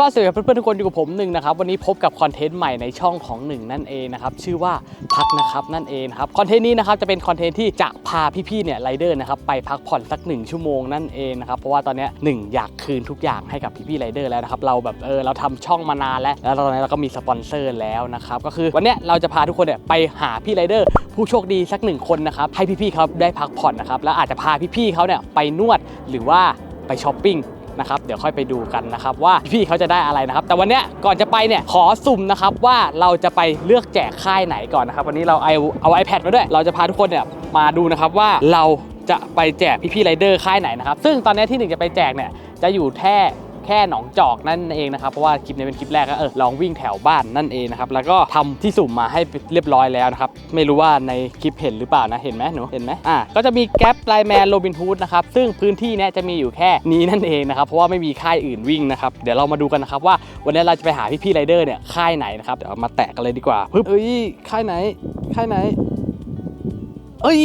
ก็สวัสดีเพื่อนๆทุกคนอยู่กับผมหนึ่งนะครับวันนี้พบกับคอนเทนต์ใหม่ในช่องของหนึ่งนั่นเองนะครับชื่อว่าพักนะครับนั่นเองครับคอนเทนต์นี้นะครับจะเป็นคอนเทนต์ที่จะพาพี่ๆเนี่ยไรเดอร์นะครับไปพักผ่อนสักหนึ่งชั่วโมงนั่นเองนะครับเพราะว่าตอนนี้หนึ่งอยากคืนทุกอย่างให้กับพี่ๆไรเดอร์แล้วนะครับเราแบบเออเราทำช่องมานานแล้ว แล้วตอนนี้เราก็มีสปอนเซอร์แล้วนะครับก็คือวันนี้เราจะพาทุกคนเนี่ยไปหาพี่ไรเดอร์ผู้โชคดีสักหนึ่งคนนะครับให้พี่ๆเขาได้พักผ่อนนะครับแล้วอาจจะพาพี่ๆเขาเนี่ยไปนวดหรือว่าไปช้อปปิ้ง นะครับเดี๋ยวค่อยไปดูกันนะครับว่าพี่เขาจะได้อะไรนะครับ แต่วันเนี้ยก่อนจะไปเนี่ยขอสุ่มนะครับว่าเราจะไปเลือกแจกค่ายไหนก่อนนะครับ วันนี้เราเอาเอา iPad มาด้วย เราจะพาทุกคนเนี่ยมาดูนะครับว่าเราจะไปแจกพี่ๆไรเดอร์ค่ายไหนนะครับซึ่งตอนนี้ที่หนึ่งจะไปแจกเนี่ยจะอยู่แค่ แค่หนองจอกนั่นเองนะครับ เพราะว่าคลิปนี้เป็นคลิปแรกก็เออลองวิ่งแถวบ้านนั่นเองนะครับ แล้วก็ทำที่สุ่มมาให้เรียบร้อยแล้วนะครับ ไม่รู้ว่าในคลิปเห็นหรือเปล่านะ เห็นไหมหนู เห็นไหมอ่า ก็จะมีแก๊ปไลแมนโรบินฮูดนะครับ ซึ่งพื้นที่เนี้ยจะมีอยู่แค่นี้นั่นเองนะครับ เพราะว่าไม่มีค่ายอื่นวิ่งนะครับ เดี๋ยวเรามาดูกันนะครับว่าวันนี้เราจะไปหาพี่ๆไรเดอร์เนี่ยค่ายไหนนะครับ เดี๋ยวมาแตะกันเลยดีกว่าปึ๊บเอ้ย ค่ายไหน ค่ายไหน เอ้ย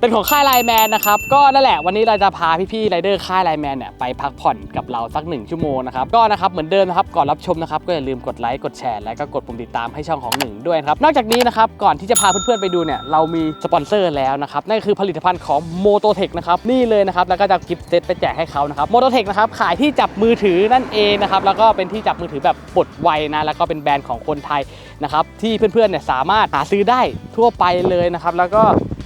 เป็นของค่ายไลแมนนะครับก็นั่นแหละวันนี้เราจะพาพี่ๆไรเดอร์ค่ายไลแมนเนี่ยไปพักผ่อนกับเราสักหนึ่งชั่วโมงนะครับก็นะครับเหมือนเดิมนะครับก่อนรับชมนะครับก็อย่าลืมกดไลค์กดแชร์และก็กดปุ่มติดตามให้ช่องของหนึ่งด้วยนะครับนอกจากนี้นะครับก่อนที่จะพาเพื่อนๆไปดูเนี่ยเรามีสปอนเซอร์แล้วนะครับนั่นก็คือผลิตภัณฑ์ของ m o t o t e c h นะครับนี่เลยนะครับแล้วก็จะกิฟต์เซตไปแจกให้เขานะครับ m o t o t e c h นะครับขายที่จับมือถือนั่นเองนะครับแล้วก็เป็นที่จับมือถือแบบปลดไวนะแล้วก็เป็นแบรนด์ของคนไทยนะครับที่เพื่อนๆเนี่ยสามารถหาซื้อได้ทั่วไปเลยนะครับแล้วก็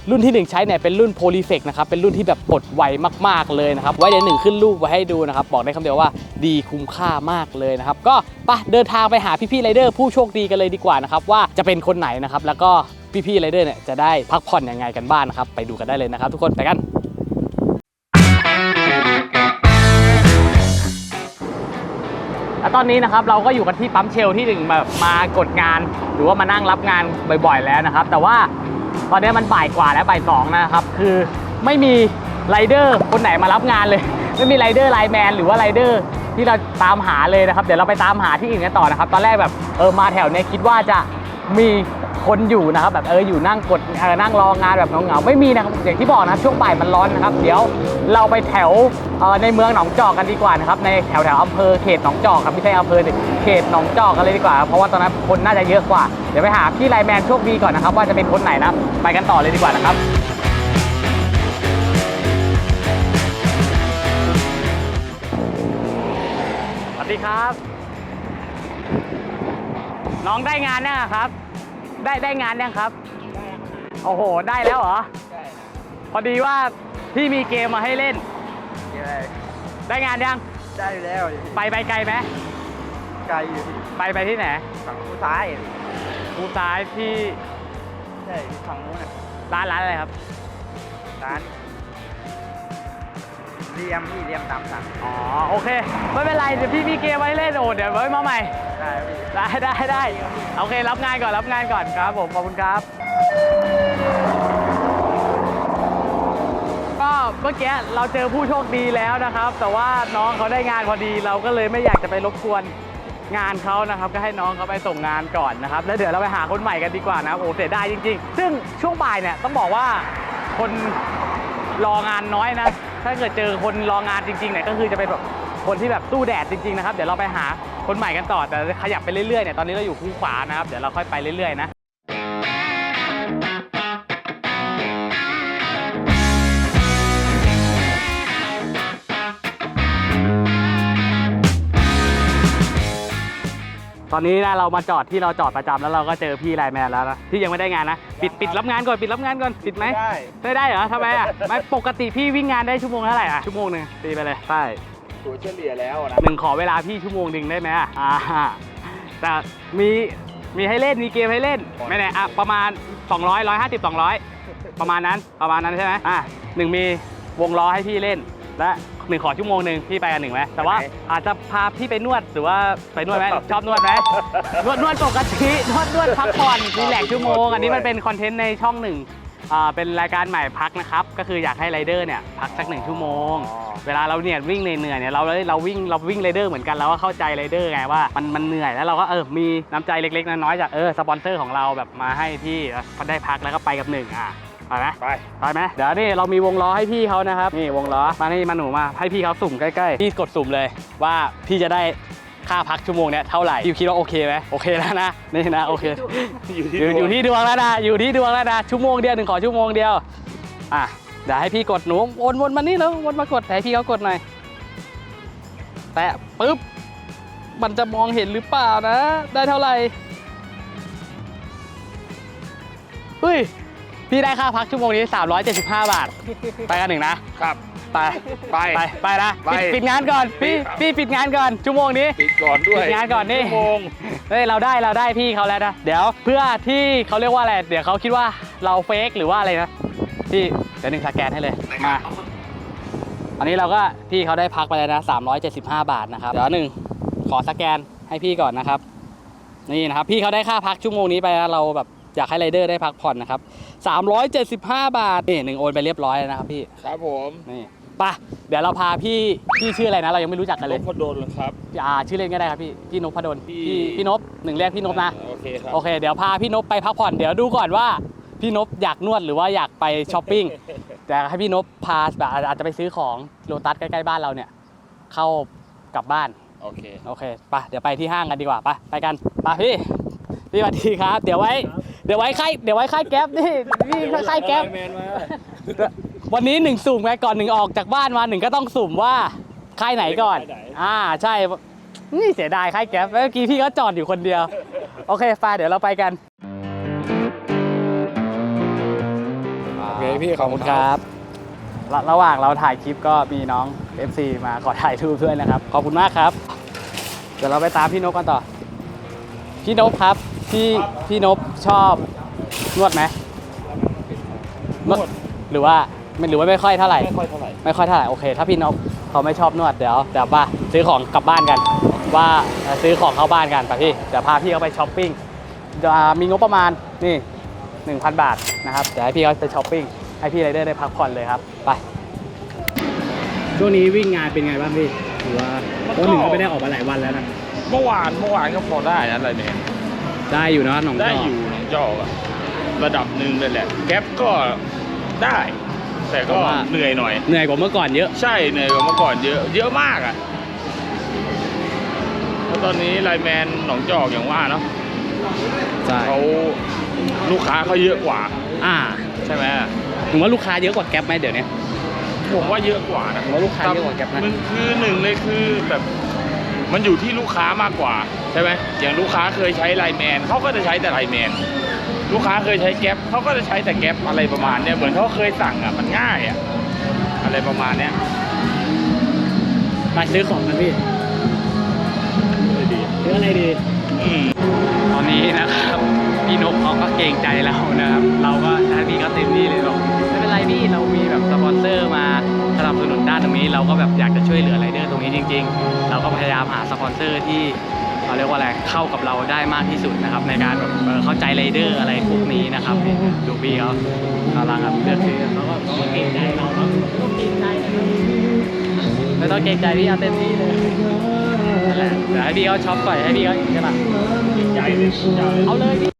รุ่นที่ 1 ใช้เนี่ยเป็นรุ่น p o l y f e c นะครับเป็นรุ่นที่แบบปลดไวมากๆเลยนะครับไว้เดี๋ยวหนึ่งขึ้นรูปไว้ให้ดูนะครับบอกได้คำเดียวว่าดีคุ้มค่ามากเลยนะครับก็ไปเดินทางไปหาพี่ๆไรเดอร์ผู้โชคดีกันเลยดีกว่านะครับว่าจะเป็นคนไหนนะครับแล้วก็พี่ๆไรเดอร์เนี่ยจะได้พักผ่อนยังไงกันบ้างนะครับไปดูกันได้เลยนะครับ ทุกคนไปกันและตอนนี้นะครับเราก็อยู่กันที่ปั๊มเชลที่หนึ่งแบบมากดงาน หรือว่ามานั่งรับงานบ่อย ๆ แล้วนะครับ แต่ว่า ตอนนี้มันบ่ายกว่าแล้วบ่ายสองนะครับ คือไม่มีไรเดอร์คนไหนมารับงานเลย ไม่มีไรเดอร์ไลแมนหรือว่าไรเดอร์ที่เราตามหาเลยนะครับ เดี๋ยวเราไปตามหาที่อื่นกันต่อนะครับ ตอนแรกแบบเออมาแถวเนี้ยคิดว่าจะมี คนอยู่นะครับแบบเอออยู่นั่งกดเออนั่งรองานแบบเหงาๆไม่มีนะครับอย่างที่บอกนะครับช่วงบ่ายมันร้อนนะครับ เดี๋ยวเราไปแถวเออในเมืองหนองจอกกันดีกว่านะครับในแถวแถวอำเภอเขตหนองจอกครับไม่ใช่อำเภอเขตหนองจอกกันเลยดีกว่า เพราะว่าตอนนั้นคนน่าจะเยอะกว่าเดี๋ยวไปหาพี่ไลแมนโชคดีก่อนนะครับ ว่าจะเป็นคนไหนนะไปกันต่อเลยดีกว่านะครับสวัสดีครับ น้องได้งานนี่ยงครับ ได้ได้งานยังครับ โอ้โห ได้แล้วเหรอ พอดีว่าพี่มีเกมมาให้เล่น ได้งานยัง ได้อยู่แล้วไปไปไกลไหมไกลอยู่ที่ไปไปที่ไหน ฝั่งผู้ซ้ายคูซ้ายที่ ใช่ฝั่งนู้นน่ะร้านร้านอะไรครับ ร้าน เรียมพี่เรียมตามสั่งอ๋อโอเค ไม่เป็นไรเดี๋ยวพี่มีเกมมาให้เล่นโอ้เดี๋ยวไว้มาใหม่ ได้พี่ ได้ได้ได้โอเครับงานก่อนรับงานก่อนครับผมขอบคุณครับ ก็เมื่อกี้เราเจอผู้โชคดีแล้วนะครับ แต่ว่าน้องเขาได้งานพอดีเราก็เลยไม่อยากจะไปรบกวนงานเขานะครับ ก็ให้น้องเขาไปส่งงานก่อนนะครับ แล้วเดี๋ยวเราไปหาคนใหม่กันดีกว่านะโอ้เสียดายจริง ๆ ซึ่งช่วงบ่ายเนี่ยต้องบอกว่าคนรองานน้อยนะ ถ้าเกิดเจอคนรองานจริงๆเนี่ยก็คือจะเป็นแบบคนที่แบบสู้แดดจริงๆนะครับ เดี๋ยวเราไปหาคนใหม่กันต่อแต่ขยับไปเรื่อยๆเนี่ยตอนนี้เราอยู่คู่ขวานะครับ เดี๋ยวเราค่อยไปเรื่อยๆนะ ตอนนี้นะเรามาจอดที่เราจอดประจำแล้วเราก็เจอพี่ไลน์แมนแล้วนะที่ยังไม่ได้งานนะปิดปิดรับงานก่อนปิดรับงานก่อนปิดไหมได้ ไม่ได้เหรอทำไมอะไม่ปกติพี่วิ่งงานได้ชั่วโมงเท่าไหร่อะชั่วโมงหนึ่งตีไปเลยใช่ตัวเฉลี่ยแล้วนะหนึ่งขอเวลาพี่ชั่วโมงหนึ่งได้ไหมอะอ่าแต่มีมีให้เล่นมีเกมให้เล่นไม่แน่อะประมาณ 200 150 200 ประมาณนั้นประมาณนั้นใช่ไหมอะหนึ่งมีวงล้อให้พี่เล่นและ หนึ่งขอชั่วโมงหนึ่งพี่ไปกันหนึ่งไหมแต่ว่าอาจจะพาพี่ไปนวดหรือว่าไปนวดไหม ชอบนวดไหมนวดนวดปกตินวดนวดพักผ่อนรีแลกซ์ชั่วโมง อันนี้มันเป็นคอนเทนต์ในช่องหนึ่งอ่าเป็นรายการใหม่พักนะครับ ก็คืออยากให้ไรเดอร์เนี่ยพักสักหนึ่งชั่วโมงเวลาเราเนี่ยวิ่งเหนื่อยๆเนี่ยเราเราวิ่งเราวิ่งไรเดอร์เหมือนกันเราก็เข้าใจไรเดอร์ไงว่ามันมันเหนื่อยแล้วเราก็เออมีน้ำใจเล็กๆน้อยๆจากเออสปอนเซอร์ของเราแบบมาให้ที่พอได้พักแล้วก็ไปกับหนึ่งอะ ไปไหมไป ไปไหมเดี๋ยวนี่เรามีวงล้อให้พี่เขานะครับ นี่วงล้อ มานี่มาหนูมา ให้พี่เขาสุ่มใกล้ๆ พี่กดสุ่มเลยว่าพี่จะได้ค่าพักชั่วโมงเนี้ยเท่าไหร่พี่คิดว่าโอเคไหมโอเคแล้วนะ นี่นะโอเค อยู่ที่อยู่อยู่ที่ดวงแล้วนะ อยู่ที่ดวงแล้วนะ ชั่วโมงเดียวหนึ่งขอชั่วโมงเดียว อะ เดี๋ยวให้พี่กดหนูวนวนมานี่แล้ววนมากดให้พี่เขากดหน่อย แตะปุ๊บ มันจะมองเห็นหรือเปล่านะ ได้เท่าไหร่เฮ้ย พี่ได้ค่าพักชั่วโมงนี้ 375 บาท ไปกันหนึ่งนะ ครับ ไป ไป ไปไปนะ ไป ปิดปิดงานก่อน พี่ พี่ปิดงานก่อน ชั่วโมงนี้ ปิดก่อนด้วยปิดงานก่อนนี่ ชั่วโมง เฮ้ย เราได้ เราได้พี่เขาแล้วนะ เดี๋ยวเพื่อที่เขาเรียกว่าอะไร เดี๋ยวเขาคิดว่าเราเฟกหรือว่าอะไรนะ พี่เดี๋ยวหนึ่งสแกนให้เลย มาอันนี้เราก็พี่เขาได้พักไปแล้วนะ 375 บาทนะครับ เดี๋ยวหนึ่งขอสแกนให้พี่ก่อนนะครับ นี่นะครับ พี่เขาได้ค่าพักชั่วโมงนี้ไปแล้วเราแบบ อยากให้ไรเดอร์ได้พักผ่อนนะครับ375 บาทนี่หนึ่งโอนไปเรียบร้อยแล้วนะครับพี่ครับผมนี่ไปะเดี๋ยวเราพาพี่พี่ชื่ออะไรนะเรายังไม่รู้จักกันเลยพดลครับ อ่าชื่อเล่นก็ได้ครับพี่พี่นพดลพี่ พี่พี่นพหนึ่งเรียกพี่นพนะ โอเคครับโอเค เดี๋ยวพาพี่นพไปพักผ่อนเดี๋ยวดูก่อนว่าพี่นพอยากนวดหรือว่าอยากไปช้อปปิ้ง แต่ให้พี่นพพาแบบอาจจะไปซื้อของโลตัสใกล้ๆบ้านเราเนี่ย เข้ากลับบ้าน โอเค โอเคไปเดี๋ยวไปที่ห้างกันดีกว่าไปไปกันไปพี่พี่สวัสดีครับ เดี๋ยวไว้เดี๋ยวไว้ค่ายเดี๋ยวไว้ค่ายแก๊ปนี่พี่ค่ายแก๊ปแมนมาวันนี้หนึ่งสุ่มไงก่อนหนึ่งออกจากบ้านมาหนึ่งก็ต้องสุ่มว่าค่ายไหนก่อน อ่าใช่นี่เสียดายค่ายแก๊ปเมื่อกี้พี่ก็จอดอยู่คนเดียว โอเคไปเดี๋ยวเราไปกันโอเคพี่ขอบคุณครับ ระระหว่างเราถ่ายคลิปก็มีน้อง FC มาขอถ่ายรูปด้วยนะครับ ขอบคุณมากครับ เดี๋ยวเราไปตามพี่นกกันต่อ พี่นกครับ พี่พี่นกชอบนวดไหมนวด หรือว่าไม่หรือว่าไม่ค่อยเท่าไหร่ ไม่ค่อยเท่าไหร่ไม่ค่อยเท่าไหร่โอเค ถ้าพี่นกเขาไม่ชอบนวดเดี๋ยวเดี๋ยวป่ะซื้อของกลับบ้านกัน ว่าเอ่อซื้อของเข้าบ้านกันไปพี่เดี๋ยวพาพี่เขาไปช้อปปิ้งจะมีงบประมาณนี่1,000 บาทนะครับเดี๋ยวให้พี่เขาไปช้อปปิ้งให้พี่ไรเดอร์ได้พักผ่อนเลยครับไปช่วงนี้วิ่งงานเป็นไงบ้างพี่หรือว่าโอ้หนึ่งก็ไม่ได้ออกมาหลายวันแล้วนะเมื่อวานเมื่อวานก็พอได้นะอะไรเนี่ย ได้อยู่นะหนองจได้อกอยู่หนองจอกอะระดับหนึ่งเลยแหละ แก๊ปก็ได้ แต่ก็เหนื่อยหน่อย เหนื่อยกว่าเมื่อก่อนเยอะ ใช่เหนื่อยกว่าเมื่อก่อนเยอะ เยอะมากอะเพราะตอนนี้ไลน์แมนหนองจอกอย่างว่าเนาะใช่ เขาลูกค้าเขาเยอะกว่า อ่าใช่ไหมผมว่าลูกค้าเยอะกว่าแก๊ปไหมเดี๋ยวนี้ ผมว่าเยอะกว่านะผมว่าลูกค้าเยอะกว่าแก๊ปนะ มันคือหนึ่งเลยคือแบบ มันอยู่ที่ลูกค้ามากกว่าใช่ไหมอย่างลูกค้าเคยใช้ไลน์แมนเขาก็จะใช้แต่ไลน์แมนลูกค้าเคยใช้แก๊ปเขาก็จะใช้แต่แก๊ปอะไรประมาณเนี้ยเหมือนเขาเคยสั่งอะมันง่ายอะอะไรประมาณเนี้ยไปซื้อของกันพี่เลยดีซื้ออะไรดีอืมตอนนี้นะครับพี่นกเขาก็เกรงใจเรานะครับ เราก็ให้พี่ก็เต็มที่เลยบอกไม่เป็นไรพี่เรามีแบบสปอนเซอร์มาส นับสนุนด้านตรงนี้เราก็แบบอยากจะช่วยเหลือไรเดอร์ตรงนี้จริง ๆ เราก็พยายามหาสปอนเซอร์ที่เขาเรียกว่าอะไรเข้ากับเราได้มากที่สุดนะครับในการแบบเข้าใจไรเดอร์อะไรพวกนี้นะครับดูพี่เขากำลังแบบเลือกซื้อเขาก็เขาก็เกรงใจเราเนาะต้องเกรงใจนะครับไม่ต้องเกรงใจพี่เอาเต็มที่เลยนั่นแหละเดี๋ยวให้พี่เขาช็อปก่อนให้พี่เขาใช่ปะใหญ่เลยใหญ่เลยเอาเลยพี่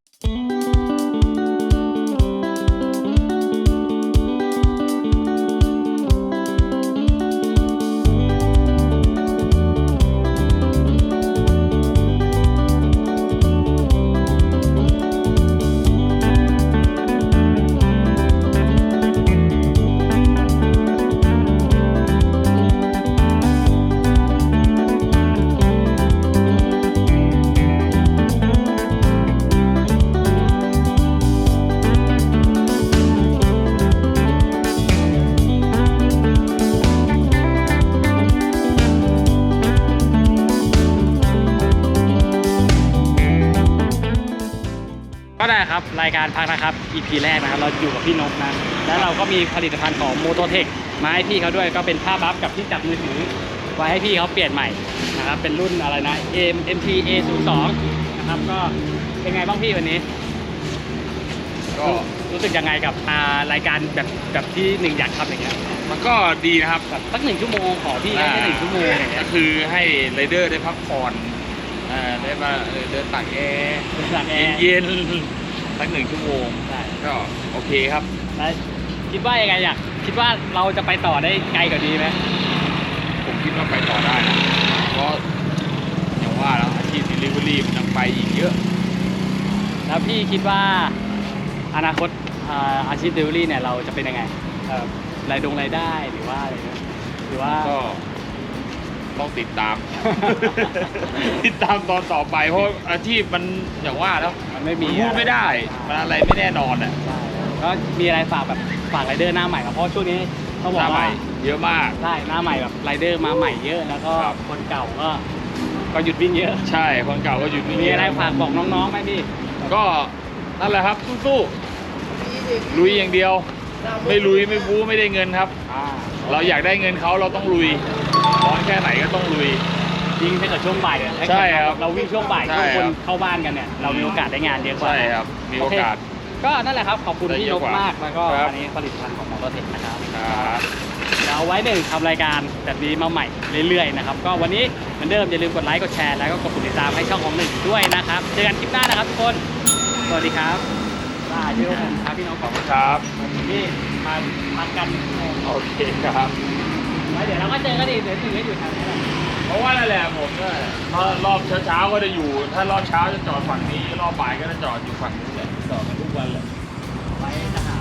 ายการพักนะครับ EP แรกนะครับ เราอยู่กับพี่นกนะ แล้วเราก็มีผลิตภัณฑ์ของ m o t o t e c h มาให้พี่เขาด้วยก็เป็นผ้าบัฟกับที่จับมือถือไว้ให้พี่เขาเปลี่ยนใหม่นะครับ เป็นรุ่นอะไรนะ M MT A02 นะครับ ก็เป็นไงบ้างพี่วันนี้ ก็รู้สึกยังไงกับอ่ารายการแบบแบบที่หนึ่งอยากทำอย่างเงี้ยมันก็ดีนะครับแบบสักหนึ่งชั่วโมงขอพี่แค่หนึ่งชั่วโมงอย่างเงี้ก็ยคือให้ไรเดอร์ได้พักผ่อนอ่าได้มาเออเดินตากแอร์ หลังแอร์ เย็นๆ สักหนึ่งชั่วโมงใช่ก็โอเคครับใช่แล้วคิดว่ายังไงอยากคิดว่าเราจะไปต่อได้ไกลกว่านี้ไหมผมคิดว่าไปต่อได้นะเพราะอย่างว่าแล้วอาชีพ delivery มันยังไปอีกเยอะ แล้วพี่คิดว่าอนาคตอ่าอาชีพเดลิเวอรี่เนี่ยเราจะเป็นยังไงเอ่อรายดงรายได้หรือว่าอะไรเงี้ยหรือว่าก็ ต้องติดตาม ติดตามตอนต่อไป เพราะอาชีพมันอย่างว่าแล้วมันไม่มีนพูดไม่ได้ มันอะไรไม่แน่นอนอะใช่ก็มีอะไรฝากแบบฝากไรเดอร์หน้าใหม่ครับเพราะช่วงนี้เขาบอหน้ากใหว่าม่เยอะมาก ใช่หน้าใหม่แบบไรเดอร์มาใหม่เยอะ แล้วก็ครับ คนเก่าก็ก็หยุดวิ่งเยอะ ใช่คนเก่าก็หยุดวิ่งมีเยอะไรฝากบอกน้องๆไหมพี่ก็นั่นแหละครับสู้ๆลุยอย่างเดียว ไม่ลุยไม่บู๊ไม่ได้เงินครับอ่าเราอยากได้เงินเขาเราต้องลุย ร้อนแค่ไหนก็ต้องลุยยิงถ้าเกิดช่วงบ่ายเนี่ยใช่ครับเราวิ่งช่วงบ่ายใช่ช่วงคนครับเข้าบ้านกันเนี่ยเรามีโอกาสได้งานเยอะกว่า ใช่ครับ มีโอกาสเคก็นั่นแหละครับ ขอบคุณได้พี่เยนอะกกว่ามาก แล้วก็ครับ อันนี้ผลิตภัณฑ์ของมอเตอร์เทคนะครับครับ เดี๋ยวเอาไว้หนึ่งทำรายการแบบนี้มาใหม่เรื่อยๆนะครับ ก็วันนี้เหมือนเดิมอย่าลืมกดไลค์กดแชร์แล้วก็กดติดตามให้ช่องของหนึ่งด้วยนะครับ เจอกันคลิปหน้านะครับทุกคน สวัสดีครับลาชื่อผมครับพี่น้องขอบคุณครับนี่มาพักกัน โอเคครับ แล้วเดี๋ยวเราก็เจอกันอีกเดี๋ยวถึงก็อยู่ทางนี้แหละเพราะว่านั่นแหละผมก็ถ้ารอบเช้าๆก็จะอยู่ ถ้ารอบเช้าจะจอดฝั่งนี้ รอบบ่ายก็จะจอดอยู่ฝั่งนี้แหละจอดกันทุกวันเลยไว้จะหาวัน